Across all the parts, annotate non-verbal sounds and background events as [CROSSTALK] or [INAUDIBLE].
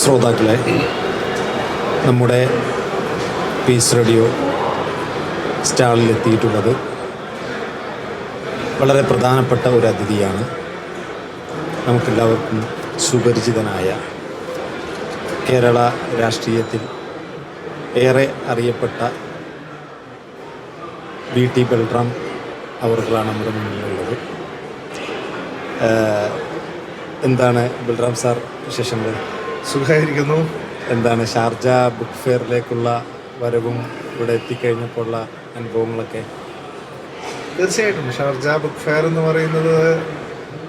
ശ്രോതാക്കളെ നമ്മുടെ piece radio സ്റ്റാളിലെത്തിയിട്ടുള്ളത് വളരെ പ്രധാനപ്പെട്ട ഒരു അതിഥിയാണ്. നമുക്കെല്ലാവർക്കും സുപരിചിതനായ കേരള രാഷ്ട്രീയത്തിൽ ഏറെ അറിയപ്പെട്ട വി ടി ബൽറാം അവർക്കാണ് നമ്മുടെ മുന്നിലുള്ളത്. എന്താണ് ബൽറാം സാർ വിശേഷങ്ങൾ? സുഖമായിരിക്കുന്നു. എന്താണ് ഷാർജ ബുക്ക് ഫെയറിലേക്കുള്ള വരവും ഇവിടെ എത്തിക്കഴിഞ്ഞപ്പോഴുള്ള അനുഭവങ്ങളൊക്കെ? തീർച്ചയായിട്ടും. ഷാർജ ബുക്ക് ഫെയർ എന്ന് പറയുന്നത്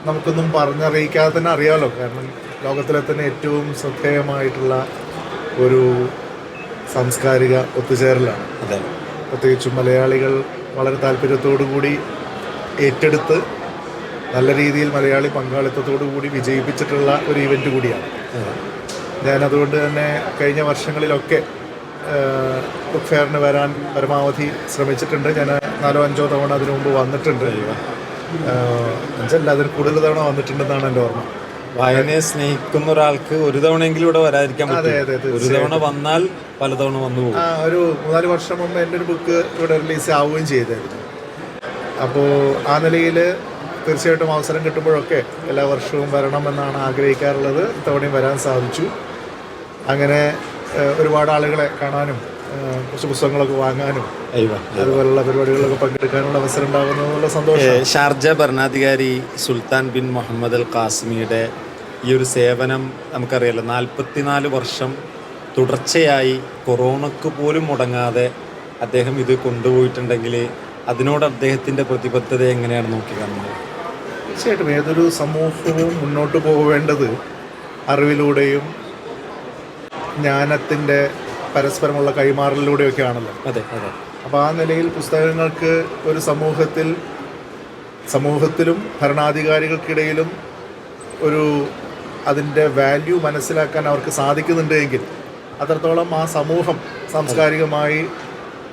നമുക്കൊന്നും പറഞ്ഞറിയിക്കാതെ തന്നെ അറിയാമല്ലോ കാരണം ലോകത്തിലെ തന്നെ ഏറ്റവും ശ്രദ്ധേയമായിട്ടുള്ള ഒരു സാംസ്കാരിക ഒത്തുചേരലാണ്. അതെ. പ്രത്യേകിച്ചും മലയാളികൾ വളരെ താല്പര്യത്തോടു കൂടി ഏറ്റെടുത്ത് നല്ല രീതിയിൽ മലയാളി പങ്കാളിത്തത്തോടു കൂടി വിജയിപ്പിച്ചിട്ടുള്ള ഒരു ഇവന്റ് കൂടിയാണ്. ഞാൻ അതുകൊണ്ട് തന്നെ കഴിഞ്ഞ വർഷങ്ങളിലൊക്കെ ബുക്ക് ഫെയറിന് വരാൻ പരമാവധി ശ്രമിച്ചിട്ടുണ്ട്. ഞാൻ നാലോ അഞ്ചോ തവണ അതിനു മുമ്പ് വന്നിട്ടുണ്ട്. അഞ്ചല്ല അതിന് കൂടുതൽ തവണ വന്നിട്ടുണ്ടെന്നാണ് എന്റെ ഓർമ്മ. വായനയെ സ്നേഹിക്കുന്ന ഒരാൾക്ക് ഒരു തവണയെങ്കിലും ഇവിടെ വരാതിരിക്കാൻ അതെ, പറ്റും. അതെ, ഒരു തവണ വന്നാൽ പലതവണ വന്നു പോകും. ആ ഒരു മൂന്നാൽ വർഷം മുമ്പ് എന്റെ ഒരു ബുക്ക് ഇവിടെ റിലീസ് ആവുകയും ചെയ്തായിരുന്നു. അപ്പോൾ ആ നിലയിൽ തീർച്ചയായിട്ടും അവസരം കിട്ടുമ്പോഴൊക്കെ എല്ലാ വർഷവും വരണം എന്നാണ് ആഗ്രഹിക്കാറുള്ളത്. ഇത്തവണയും വരാൻ സാധിച്ചു. അങ്ങനെ ഒരുപാട് ആളുകളെ കാണാനും കുറച്ച് പുസ്തകങ്ങളൊക്കെ വാങ്ങാനും അതുപോലുള്ള പരിപാടികളിലൊക്കെ പങ്കെടുക്കാനുള്ള അവസരം ഉണ്ടാകുന്നതിനുള്ള സന്തോഷം. ഷാർജ ഭരണാധികാരി സുൽത്താൻ ബിൻ മുഹമ്മദ് അൽ കാസിമിയുടെ ഈ ഒരു സേവനം നമുക്കറിയാലോ നാൽപ്പത്തിനാല് വർഷം തുടർച്ചയായി കൊറോണക്ക് പോലും മുടങ്ങാതെ അദ്ദേഹം ഇത് കൊണ്ടുപോയിട്ടുണ്ടെങ്കിൽ അതിനോട് അദ്ദേഹത്തിന്റെ പ്രതിബദ്ധത എങ്ങനെയാണ് നോക്കി കാണുന്നത്? തീർച്ചയായിട്ടും ഏതൊരു സമൂഹവും മുന്നോട്ട് പോകേണ്ടത് അറിവിലൂടെയും ജ്ഞാനത്തിന്റെ പരസ്പരമുള്ള കൈമാറലിലൂടെയൊക്കെ ആണല്ലോ അതെ അതെ. അപ്പോൾ ആ നിലയിൽ പുസ്തകങ്ങൾക്ക് ഒരു സമൂഹത്തിൽ സമൂഹത്തിലും ഭരണാധികാരികൾക്കിടയിലും ഒരു അതിന്റെ വാല്യൂ മനസ്സിലാക്കാൻ അവർക്ക് സാധിക്കുന്നുണ്ട് എങ്കിൽ അത്രത്തോളം ആ സമൂഹം സാംസ്കാരികമായി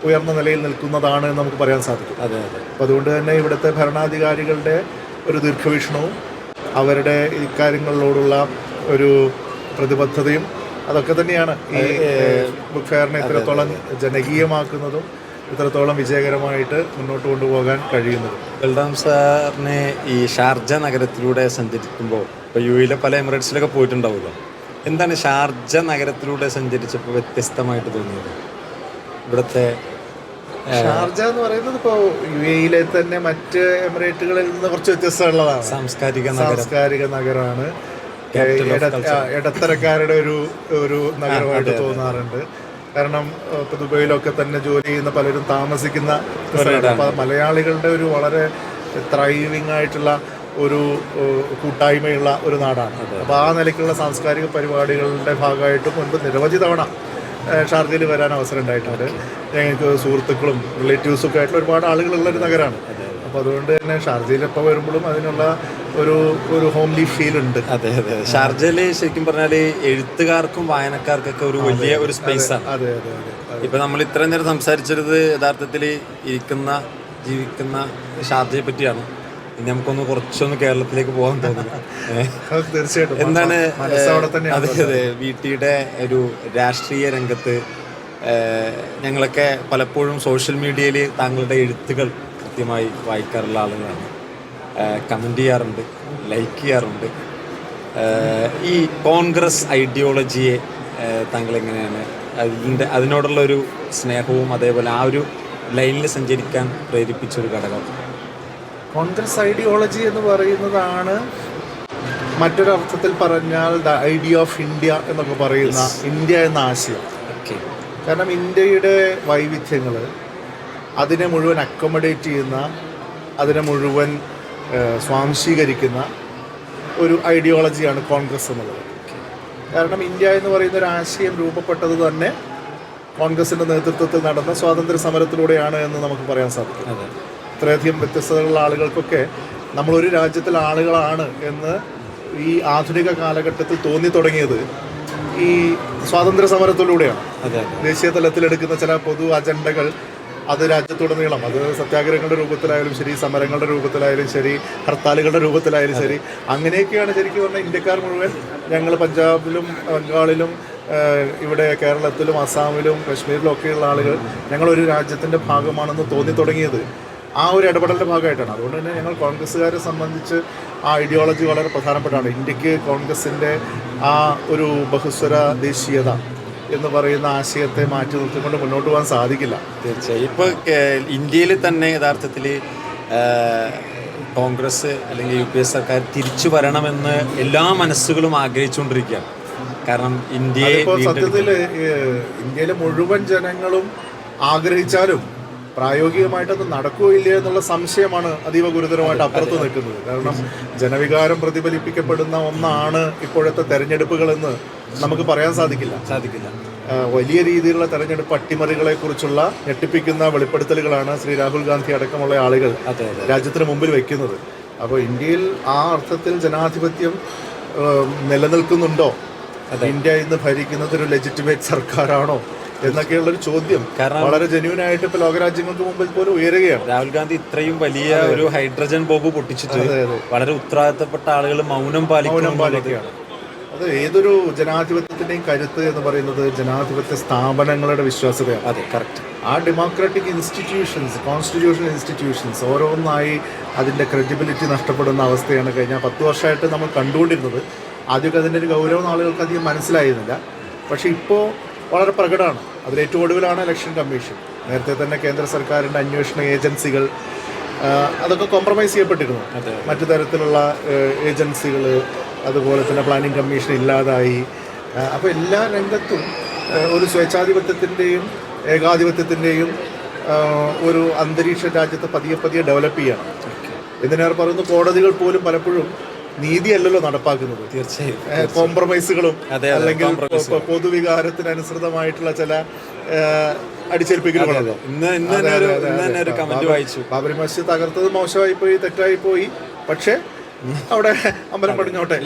ഉയർന്ന നിലയിൽ നിൽക്കുന്നതാണ് എന്ന് നമുക്ക് പറയാൻ സാധിക്കും. അതെ അതെ. അപ്പോൾ അതുകൊണ്ട് തന്നെ ഇവിടുത്തെ ഭരണാധികാരികളുടെ ഒരു ദീർഘവീക്ഷണവും അവരുടെ ഇക്കാര്യങ്ങളിലോടുള്ള ഒരു പ്രതിബദ്ധതയും അതൊക്കെ തന്നെയാണ് ഈ ബുക്ക് ഫെയറിനെ ഇത്രത്തോളം ജനകീയമാക്കുന്നതും ഇത്രത്തോളം വിജയകരമായിട്ട് മുന്നോട്ട് കൊണ്ടുപോകാൻ കഴിയുന്നത്. ബൽറാം സാറിനെ ഈ ഷാർജ നഗരത്തിലൂടെ സഞ്ചരിക്കുമ്പോൾ ഇപ്പോൾ യു എയിലെ പല എമിറേറ്റ്സിലൊക്കെ പോയിട്ടുണ്ടാവുമല്ലോ. എന്താണ് ഷാർജ നഗരത്തിലൂടെ സഞ്ചരിച്ചപ്പോൾ വ്യത്യസ്തമായിട്ട് തോന്നിയത്? ഇവിടുത്തെ ഷാർജ എന്ന് പറയുന്നത് ഇപ്പോൾ യു എയിലെ തന്നെ മറ്റ് എമിറേറ്റുകളിൽ നിന്ന് കുറച്ച് വ്യത്യസ്തമുള്ളതാണ്. സാംസ്കാരിക സാംസ്കാരിക നഗരമാണ്. ഇടത്തരക്കാരുടെ ഒരു ഒരു നഗരമായിട്ട് തോന്നാറുണ്ട്. കാരണം ഇപ്പൊ ദുബൈയിലൊക്കെ തന്നെ ജോലി ചെയ്യുന്ന പലരും താമസിക്കുന്ന അപ്പൊ മലയാളികളുടെ ഒരു വളരെ ത്രൈവിംഗ് ആയിട്ടുള്ള ഒരു കൂട്ടായ്മയുള്ള ഒരു നാടാണ്. അപ്പോൾ ആ നിലയ്ക്കുള്ള സാംസ്കാരിക പരിപാടികളുടെ ഭാഗമായിട്ട് മുൻപ് നിരവധി തവണ ഷാർജയിൽ വരാൻ അവസരം ഉണ്ടായിട്ടുണ്ട്. ഞങ്ങൾക്ക് സുഹൃത്തുക്കളും റിലേറ്റീവ്സും ഒക്കെ ആയിട്ടുള്ള ഒരുപാട് ആളുകളുള്ള ഒരു നഗരമാണ് അപ്പോൾ അതുകൊണ്ട് തന്നെ ഷാർജയിൽ എപ്പോൾ വരുമ്പോഴും അതിനുള്ള ഒരു ഒരു ഹോംലി ഫീൽ ഉണ്ട്. അതെ അതെ. ഷാർജയിൽ ശരിക്കും പറഞ്ഞാൽ എഴുത്തുകാർക്കും വായനക്കാർക്കൊക്കെ ഒരു വലിയ ഒരു സ്പേസാണ് അതെ അതെ അതെ ഇപ്പൊ നമ്മൾ ഇത്രയും നേരം സംസാരിച്ചത് യഥാർത്ഥത്തിൽ ഇരിക്കുന്ന ജീവിക്കുന്ന ഷാർജയെ പറ്റിയാണ്. ഇനി നമുക്കൊന്ന് കുറച്ചൊന്ന് കേരളത്തിലേക്ക് പോകാൻ തോന്നുന്നു. [LAUGHS] തീർച്ചയായിട്ടും. എന്താണ് അതെ അതെ. വീട്ടിയുടെ ഒരു രാഷ്ട്രീയ രംഗത്ത് ഞങ്ങളൊക്കെ പലപ്പോഴും സോഷ്യൽ മീഡിയയിൽ താങ്കളുടെ എഴുത്തുകൾ കൃത്യമായി വായിക്കാറുള്ള ആളുകളാണ്. കമന്റ് ചെയ്യാറുണ്ട് ലൈക്ക് ചെയ്യാറുണ്ട്. ഈ കോൺഗ്രസ് ഐഡിയോളജിയെ എങ്ങനെയാണ് അതിന്റെ അതിനോടുള്ള ഒരു സ്നേഹവും അതേപോലെ ആ ഒരു ലൈനിൽ സഞ്ചരിക്കാൻ പ്രേരിപ്പിച്ചൊരു ഘടകം? കോൺഗ്രസ് ഐഡിയോളജി എന്ന് പറയുന്നതാണ് മറ്റൊരർത്ഥത്തിൽ പറഞ്ഞാൽ ദ ഐഡിയ ഓഫ് ഇന്ത്യ എന്നൊക്കെ പറയുന്ന ഇന്ത്യ എന്ന ആശയം. ഓക്കെ കാരണം ഇന്ത്യയുടെ വൈവിധ്യങ്ങൾ അതിനെ മുഴുവൻ അക്കോമഡേറ്റ് ചെയ്യുന്ന അതിനെ മുഴുവൻ സ്വാംശീകരിക്കുന്ന ഒരു ഐഡിയോളജിയാണ് കോൺഗ്രസ് എന്നുള്ളത്. കാരണം ഇന്ത്യ എന്ന് പറയുന്ന ഒരു ആശയം രൂപപ്പെട്ടത് തന്നെ കോൺഗ്രസിന്റെ നേതൃത്വത്തിൽ നടന്ന സ്വാതന്ത്ര്യ സമരത്തിലൂടെയാണ് എന്ന് നമുക്ക് പറയാൻ സാധിക്കും. ഇത്രയധികം വ്യത്യസ്തതകളുള്ള ആളുകൾക്കൊക്കെ നമ്മളൊരു രാജ്യത്തിലെ ആളുകളാണ് എന്ന് ഈ ആധുനിക കാലഘട്ടത്തിൽ തോന്നി തുടങ്ങിയത് ഈ സ്വാതന്ത്ര്യ സമരത്തിലൂടെയാണ് ദേശീയ തലത്തിലെടുക്കുന്ന ചില പൊതു അജണ്ടകൾ അത് രാജ്യത്തുടനീളം അത് സത്യാഗ്രഹങ്ങളുടെ രൂപത്തിലായാലും ശരി സമരങ്ങളുടെ രൂപത്തിലായാലും ശരി ഹർത്താലുകളുടെ രൂപത്തിലായാലും ശരി അങ്ങനെയൊക്കെയാണ് ശരിക്കും പറഞ്ഞാൽ ഇന്ത്യക്കാർ മുഴുവൻ ഞങ്ങൾ പഞ്ചാബിലും ബംഗാളിലും ഇവിടെ കേരളത്തിലും അസാമിലും കശ്മീരിലും ഒക്കെയുള്ള ആളുകൾ ഞങ്ങളൊരു രാജ്യത്തിന്റെ ഭാഗമാണെന്ന് തോന്നി തുടങ്ങിയത്. ആ ഒരു ഇടപെടലിന്റെ ഭാഗമായിട്ടാണ്. അതുകൊണ്ട് തന്നെ ഞങ്ങൾ കോൺഗ്രസ്സുകാരെ സംബന്ധിച്ച് ആ ഐഡിയോളജി വളരെ പ്രധാനപ്പെട്ടാണ്. ഇന്ത്യയ്ക്ക് കോൺഗ്രസിന്റെ ആ ഒരു ബഹുസ്വര ദേശീയത എന്ന് പറയുന്ന ആശയത്തെ മാറ്റി നിർത്തിക്കൊണ്ട് മുന്നോട്ട് പോകാൻ സാധിക്കില്ല. തീർച്ചയായും. ഇപ്പോൾ ഇന്ത്യയിൽ തന്നെ യഥാർത്ഥത്തിൽ കോൺഗ്രസ് അല്ലെങ്കിൽ യു പി എസ് സർക്കാർ തിരിച്ചു വരണമെന്ന് എല്ലാ മനസ്സുകളും ആഗ്രഹിച്ചുകൊണ്ടിരിക്കുകയാണ്. കാരണം ഇന്ത്യയെ സത്യത്തിൽ ഇന്ത്യയിലെ മുഴുവൻ ജനങ്ങളും ആഗ്രഹിച്ചാലും പ്രായോഗികമായിട്ടത് നടക്കുകയോ ഇല്ലേ എന്നുള്ള സംശയമാണ് അതീവ ഗുരുതരമായിട്ട് അപ്പുറത്ത് നിൽക്കുന്നത്. കാരണം ജനവികാരം പ്രതിഫലിപ്പിക്കപ്പെടുന്ന ഒന്നാണ് ഇപ്പോഴത്തെ തെരഞ്ഞെടുപ്പുകളെന്ന് നമുക്ക് പറയാൻ സാധിക്കില്ല. സാധിക്കില്ല. വലിയ രീതിയിലുള്ള തെരഞ്ഞെടുപ്പ് അട്ടിമറികളെ കുറിച്ചുള്ള ഞെട്ടിപ്പിക്കുന്ന വെളിപ്പെടുത്തലുകളാണ് ശ്രീ രാഹുൽ ഗാന്ധി അടക്കമുള്ള ആളുകൾ രാജ്യത്തിന് മുമ്പിൽ വെക്കുന്നത്. അപ്പോൾ ഇന്ത്യയിൽ ആ അർത്ഥത്തിൽ ജനാധിപത്യം നിലനിൽക്കുന്നുണ്ടോ? ഇന്ത്യ ഇന്ന് ഭരിക്കുന്നത് ഒരു ലെജിറ്റിമേറ്റ് സർക്കാരാണോ? എന്നൊക്കെയുള്ള ഒരു ചോദ്യം. കാരണം- വളരെ ജെന്യൂൻ ആയിട്ട് ഇപ്പൊ ലോകരാജ്യങ്ങൾക്ക് മുമ്പിൽ പോലും ഉയരുകയാണ്. രാഹുൽ ഗാന്ധി ഇത്രയും വലിയ ഒരു ഹൈഡ്രജൻ ബോബ് പൊട്ടിച്ചിട്ട് വളരെ ഉത്തരവാദിത്തപ്പെട്ട ആളുകൾ മൗനം പാലിക്കുകയാണ്. അത് ഏതൊരു ജനാധിപത്യത്തിന്റെയും കരുത്ത് എന്ന് പറയുന്നത് ജനാധിപത്യ സ്ഥാപനങ്ങളുടെ വിശ്വാസ്യതയാണ്. അതെ കറക്റ്റ് ആ ഡെമോക്രാറ്റിക് ഇൻസ്റ്റിറ്റ്യൂഷൻസ് കോൺസ്റ്റിറ്റ്യൂഷണൽ ഇൻസ്റ്റിറ്റ്യൂഷൻസ് ഓരോന്നായി അതിന്റെ ക്രെഡിബിലിറ്റി നഷ്ടപ്പെടുന്ന അവസ്ഥയാണ് കഴിഞ്ഞ പത്ത് വർഷമായിട്ട് നമ്മൾ കണ്ടുകൊണ്ടിരുന്നത്. ആദ്യമൊക്കെ അതിന്റെ ഒരു ഗൗരവം ആളുകൾക്ക് അധികം മനസ്സിലായിരുന്നില്ല. പക്ഷേ ഇപ്പോൾ വളരെ പ്രകടമാണ്. അതിലേറ്റവും ഒടുവിലാണ് ഇലക്ഷൻ കമ്മീഷൻ നേരത്തെ തന്നെ കേന്ദ്ര സർക്കാരിന്റെ അന്വേഷണ ഏജൻസികൾ അതൊക്കെ കോംപ്രമൈസ് ചെയ്യപ്പെട്ടിരുന്നു. മറ്റു തരത്തിലുള്ള ഏജൻസികൾ അതുപോലെ തന്നെ പ്ലാനിംഗ് കമ്മീഷൻ ഇല്ലാതായി. അപ്പോൾ എല്ലാ രംഗത്തും ഒരു സ്വേച്ഛാധിപത്യത്തിന്റെയും ഏകാധിപത്യത്തിന്റെയും ഒരു അന്തരീക്ഷ രാജ്യത്ത് പതിയെ പതിയെ ഡെവലപ്പ് ചെയ്യണം. എന്തിനേറെ പറയുന്നു കോടതികൾ പോലും പലപ്പോഴും നീതിയല്ലല്ലോ നടപ്പാക്കുന്നത്. തീർച്ചയായും. കോംപ്രമൈസുകളും അല്ലെങ്കിൽ പൊതുവികാരത്തിനനുസൃതമായിട്ടുള്ള ചില അടിച്ചേൽപ്പിക്കലുകളല്ലോ ഇന്ന് ഇന്ന് ഒരു കമന്റ് വായിച്ചു. ബാബരി മസ്ജിദ് തകർത്തത് മോശമായി പോയി തെറ്റായി പോയി. പക്ഷേ അവിടെ അമ്പലം പടിഞ്ഞോട്ടെ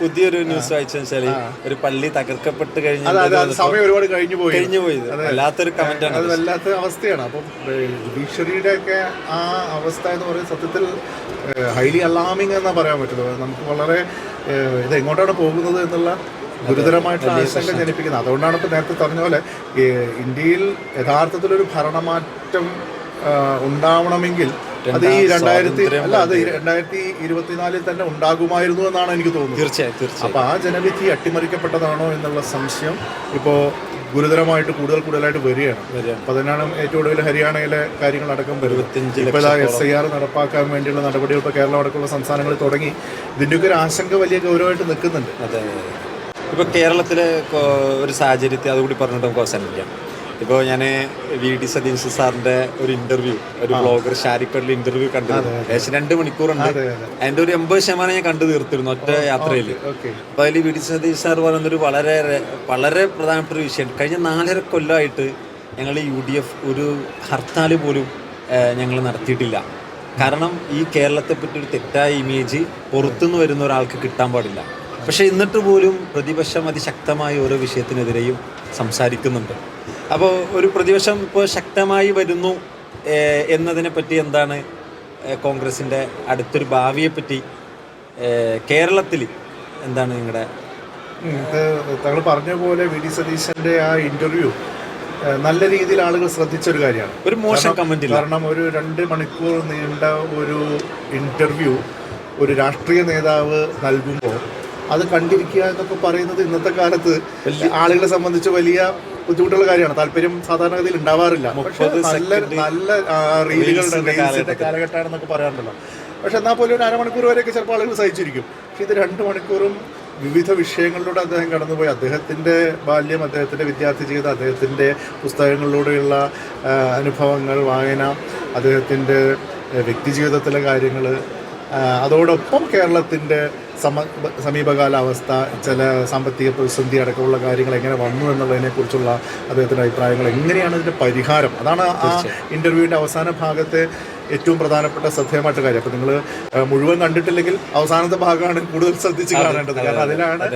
പുതിയൊരു ന്യൂസ് വായിച്ചെന്ന് വെച്ചാൽ ഒരു പള്ളി തകർക്കപ്പെട്ട് കഴിഞ്ഞു സമയം ഒരുപാട് കഴിഞ്ഞു പോയി. കഴിഞ്ഞു പോയി. വല്ലാത്തൊരു കമന്റ് ആണ് അത് വല്ലാത്ത അവസ്ഥയാണ്. അപ്പം ജുഡീഷ്യറിയുടെ ഒക്കെ ആ അവസ്ഥ എന്ന് പറയുന്നത് സത്യത്തിൽ ഹൈലി അലാമിങ് എന്നാ പറയാൻ പറ്റുള്ളൂ നമുക്ക് വളരെ ഇത് എങ്ങോട്ടാണ് പോകുന്നത് എന്നുള്ള ഗുരുതരമായിട്ടുള്ള ആശങ്ക ജനിപ്പിക്കുന്നത്. അതുകൊണ്ടാണ് ഇപ്പൊ നേരത്തെ പറഞ്ഞ പോലെ ഇന്ത്യയിൽ യഥാർത്ഥത്തിലൊരു ഭരണമാറ്റം ഉണ്ടാവണമെങ്കിൽ അത് ഈ രണ്ടായിരത്തി അല്ല അത് രണ്ടായിരത്തി ഇരുപത്തിനാലിൽ തന്നെ ഉണ്ടാകുമായിരുന്നു എന്നാണ് എനിക്ക് തോന്നുന്നത്. തീർച്ചയായും തീർച്ചയായും. അപ്പോൾ ആ ജനവിധി അട്ടിമറിക്കപ്പെട്ടതാണോ എന്നുള്ള സംശയം ഇപ്പോ ഗുരുതരമായിട്ട് കൂടുതൽ കൂടുതലായിട്ട് വരികയാണ്. അപ്പോൾ അപ്പൊ അതിനാണ് ഏറ്റവും ഒടുവിൽ ഹരിയാനയിലെ കാര്യങ്ങളടക്കം വരുന്നത്. ഇരുപത്തിയഞ്ച് ഇപ്പൊ എസ് ഐ ആർ നടപ്പാക്കാൻ വേണ്ടിയുള്ള നടപടികൾ ഇപ്പോൾ കേരളം അടക്കമുള്ള സംസ്ഥാനങ്ങളിൽ തുടങ്ങി. ഇതിന്റെയൊക്കെ ഒരു ആശങ്ക വലിയ ഗൗരവമായിട്ട് നിൽക്കുന്നുണ്ട്. അതെ. ഇപ്പൊ കേരളത്തിലെ ഒരു സാഹചര്യത്തെ അതുകൂടി പറഞ്ഞിട്ട് നമുക്ക് അവസാനിപ്പിക്കാം. ഇപ്പോൾ ഞാൻ വി ഡി സതീശ് സാറിന്റെ ഒരു ഇന്റർവ്യൂ ഒരു ബ്ലോഗർ ഷാരിക്കടിൽ ഇന്റർവ്യൂ കണ്ടിരുന്നു. ഏകദേശം രണ്ട് മണിക്കൂറുണ്ട്. അതെ, അതെ. അതിന്റെ ഒരു എൺപത് ശതമാനം ഞാൻ കണ്ടു തീർത്തിരുന്നു ഒറ്റ യാത്രയിൽ അപ്പൊ അതിൽ വി ഡി സതീഷ് സാർ പറയുന്നൊരു വളരെ വളരെ പ്രധാനപ്പെട്ട ഒരു വിഷയം കഴിഞ്ഞ നാലര കൊല്ലമായിട്ട് ഞങ്ങൾ യു ഡി എഫ് ഒരു ഹർത്താൽ പോലും ഞങ്ങൾ നടത്തിയിട്ടില്ല. കാരണം ഈ കേരളത്തെ പറ്റി ഒരു തെറ്റായ ഇമേജ് പുറത്തുനിന്ന് വരുന്ന ഒരാൾക്ക് കിട്ടാൻ പാടില്ല. പക്ഷേ എന്നിട്ട് പോലും പ്രതിപക്ഷം അതിശക്തമായ ഓരോ വിഷയത്തിനെതിരെയും സംസാരിക്കുന്നുണ്ട്. അപ്പോൾ ഒരു പ്രതിപക്ഷം ഇപ്പോൾ ശക്തമായി വരുന്നു എന്നതിനെ പറ്റി എന്താണ് കോൺഗ്രസിന്റെ അടുത്തൊരു ഭാവിയെപ്പറ്റി കേരളത്തിൽ എന്താണ് നിങ്ങളുടെ താങ്കൾ പറഞ്ഞ പോലെ വി ഡി സതീശന്റെ ആ ഇന്റർവ്യൂ നല്ല രീതിയിൽ ആളുകൾ ശ്രദ്ധിച്ച ഒരു കാര്യമാണ്. ഒരു മോശം കമന്റ് കാരണം ഒരു രണ്ട് മണിക്കൂർ നീണ്ട ഒരു ഇന്റർവ്യൂ ഒരു രാഷ്ട്രീയ നേതാവ് നൽകുമ്പോൾ അത് കണ്ടിരിക്കുക എന്നൊക്കെ പറയുന്നത് ഇന്നത്തെ കാലത്ത് ആളുകളെ സംബന്ധിച്ച് വലിയ ബുദ്ധിമുട്ടുള്ള കാര്യമാണ്. താല്പര്യം സാധാരണഗതിയിൽ ഉണ്ടാവാറില്ല. പക്ഷേ നല്ല നല്ല റീലുകളുടെ റീൽസിന്റെ കാലഘട്ടമാണെന്നൊക്കെ പറയാറുണ്ടല്ലോ. പക്ഷെ എന്നാൽ പോലും ഒരു അരമണിക്കൂർ വരെയൊക്കെ ചിലപ്പോൾ ആളുകൾ സഹിച്ചിരിക്കും പക്ഷെ ഇത് രണ്ട് മണിക്കൂറും വിവിധ വിഷയങ്ങളിലൂടെ അദ്ദേഹം കടന്നുപോയി. അദ്ദേഹത്തിന്റെ ബാല്യം അദ്ദേഹത്തിന്റെ വിദ്യാർത്ഥി ജീവിതം അദ്ദേഹത്തിന്റെ പുസ്തകങ്ങളിലൂടെയുള്ള അനുഭവങ്ങൾ വായന അദ്ദേഹത്തിന്റെ വ്യക്തി ജീവിതത്തിലെ കാര്യങ്ങൾ അതോടൊപ്പം കേരളത്തിന്റെ സമ സമീപകാല അവസ്ഥ ചില സാമ്പത്തിക പ്രതിസന്ധി അടക്കമുള്ള കാര്യങ്ങൾ എങ്ങനെ വന്നു എന്നുള്ളതിനെക്കുറിച്ചുള്ള അദ്ദേഹത്തിന്റെ അഭിപ്രായങ്ങൾ എങ്ങനെയാണ് ഇതിന്റെ പരിഹാരം? അതാണ് ആ ഇന്റർവ്യൂവിന്റെ അവസാന ഭാഗത്തെ ഏറ്റവും പ്രധാനപ്പെട്ട ശ്രദ്ധേയമായിട്ട് കാര്യം. അപ്പോൾ നിങ്ങൾ മുഴുവൻ കണ്ടിട്ടില്ലെങ്കിൽ അവസാനത്തെ ഭാഗമാണ് കൂടുതൽ ശ്രദ്ധിച്ച് കാണേണ്ടത്. കാരണം അതിലാണ്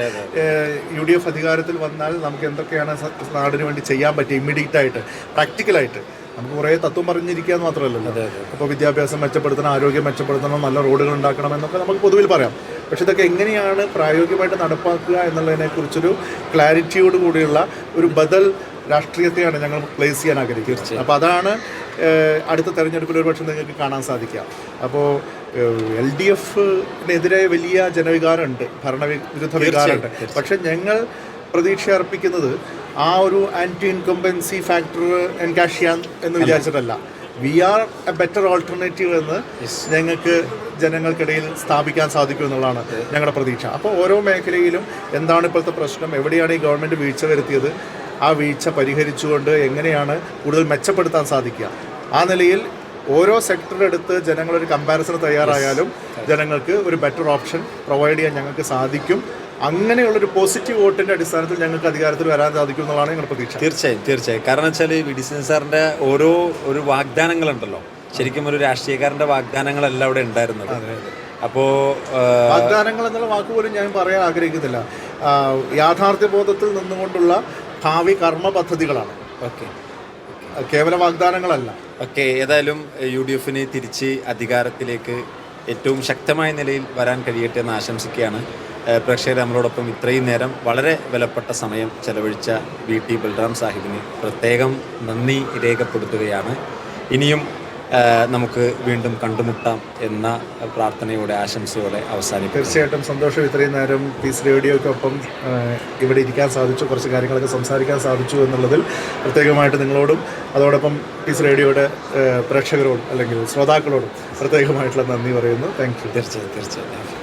യു ഡി എഫ് അധികാരത്തിൽ വന്നാൽ നമുക്ക് എന്തൊക്കെയാണ് നാടിന് വേണ്ടി ചെയ്യാൻ പറ്റുക ഇമ്മീഡിയറ്റ് ആയിട്ട് പ്രാക്ടിക്കലായിട്ട് നമുക്ക് കുറേ തത്വം പറഞ്ഞിരിക്കുക എന്ന് മാത്രമല്ലല്ലോ. അപ്പോൾ വിദ്യാഭ്യാസം മെച്ചപ്പെടുത്തണം ആരോഗ്യം മെച്ചപ്പെടുത്തണം നല്ല റോഡുകൾ ഉണ്ടാക്കണം എന്നൊക്കെ നമുക്ക് പൊതുവിൽ പറയാം. പക്ഷെ ഇതൊക്കെ എങ്ങനെയാണ് പ്രായോഗികമായിട്ട് നടപ്പാക്കുക എന്നുള്ളതിനെ കുറിച്ചൊരു ക്ലാരിറ്റിയോട് കൂടിയുള്ള ഒരു ബദൽ രാഷ്ട്രീയത്തെയാണ് ഞങ്ങൾ പ്ലേസ് ചെയ്യാൻ ആഗ്രഹിക്കുന്നത്. അപ്പോൾ അതാണ് അടുത്ത തെരഞ്ഞെടുപ്പിൽ ഒരുപക്ഷെ നിങ്ങൾക്ക് കാണാൻ സാധിക്കുക അപ്പോൾ എൽ ഡി എഫിനെതിരെ വലിയ ജനവികാരമുണ്ട് ഭരണവിരുദ്ധ വികാരമുണ്ട്. പക്ഷെ ഞങ്ങൾ പ്രതീക്ഷ അർപ്പിക്കുന്നത് ആ ഒരു ആന്റി ഇൻകംബൻസി ഫാക്ടർ എൻകാഷ് ചെയ്യാൻ എന്ന് വിചാരിച്ചിട്ടല്ല. We are a better alternative എന്ന് ഞങ്ങൾക്ക് ജനങ്ങൾക്കിടയിൽ സ്ഥാപിക്കാൻ സാധിക്കും എന്നുള്ളതാണ് ഞങ്ങളുടെ പ്രതീക്ഷ. അപ്പോൾ ഓരോ മേഖലയിലും എന്താണ് ഇപ്പോഴത്തെ പ്രശ്നം? എവിടെയാണ് ഈ ഗവൺമെന്റ് വീഴ്ച വരുത്തിയത്? ആ വീഴ്ച പരിഹരിച്ചുകൊണ്ട് എങ്ങനെയാണ് കൂടുതൽ മെച്ചപ്പെടുത്താൻ സാധിക്കുക? ആ നിലയിൽ ഓരോ സെക്ടർ എടുത്ത് ജനങ്ങളൊരു കമ്പാരിസൺ തയ്യാറായാലും ജനങ്ങൾക്ക് ഒരു ബെറ്റർ ഓപ്ഷൻ പ്രൊവൈഡ് ചെയ്യാൻ ഞങ്ങൾക്ക് സാധിക്കും. അങ്ങനെയുള്ളൊരു പോസിറ്റീവ് വോട്ടിന്റെ അടിസ്ഥാനത്തിൽ ഞങ്ങൾക്ക് അധികാരത്തിൽ വരാൻ സാധിക്കും എന്നുള്ളതാണ് ഞങ്ങളുടെ പ്രതീക്ഷ. തീർച്ചയായും തീർച്ചയായും. കാരണം വെച്ചാൽ വി ഡി സാറിന്റെ ഓരോ ഒരു വാഗ്ദാനങ്ങളുണ്ടല്ലോ. ശരിക്കും ഒരു രാഷ്ട്രീയക്കാരന്റെ വാഗ്ദാനങ്ങളല്ല അവിടെ ഉണ്ടായിരുന്നത്. അപ്പോൾ വാഗ്ദാനങ്ങൾ എന്നുള്ള വാക്ക് പോലും ഞാൻ പറയാൻ ആഗ്രഹിക്കുന്നില്ല. യാഥാർത്ഥ്യബോധത്തിൽ യാഥാർത്ഥ്യ ബോധത്തിൽ നിന്നുകൊണ്ടുള്ള ഭാവി കർമ്മ പദ്ധതികളാണ്. ഓക്കെ. കേവല വാഗ്ദാനങ്ങളല്ല. ഓക്കെ ഏതായാലും യു ഡി എഫിന് തിരിച്ച് അധികാരത്തിലേക്ക് ഏറ്റവും ശക്തമായ നിലയിൽ വരാൻ കഴിയട്ടെ എന്ന് ആശംസിക്കുകയാണ്. പ്രേക്ഷകർ നമ്മളോടൊപ്പം ഇത്രയും നേരം വളരെ വിലപ്പെട്ട സമയം ചെലവഴിച്ച വി ടി ബൽറാം സാഹിബിന് പ്രത്യേകം നന്ദി രേഖപ്പെടുത്തുകയാണ്. ഇനിയും നമുക്ക് വീണ്ടും കണ്ടുമുട്ടാം എന്ന പ്രാർത്ഥനയോടെ ആശംസയോടെ അവസാനിക്കും തീർച്ചയായിട്ടും സന്തോഷം ഇത്രയും നേരം പീസ് റേഡിയോക്കൊപ്പം ആ, ഇവിടെ ഇരിക്കാൻ സാധിച്ചു കുറച്ച് കാര്യങ്ങളൊക്കെ സംസാരിക്കാൻ സാധിച്ചു എന്നുള്ളതിൽ പ്രത്യേകമായിട്ട് നിങ്ങളോടും അതോടൊപ്പം പീസ് റേഡിയോയുടെ പ്രേക്ഷകരോടും അല്ലെങ്കിൽ ശ്രോതാക്കളോടും പ്രത്യേകമായിട്ടുള്ള നന്ദി പറയുന്നു. താങ്ക് യു തീർച്ചയായും തീർച്ചയായും.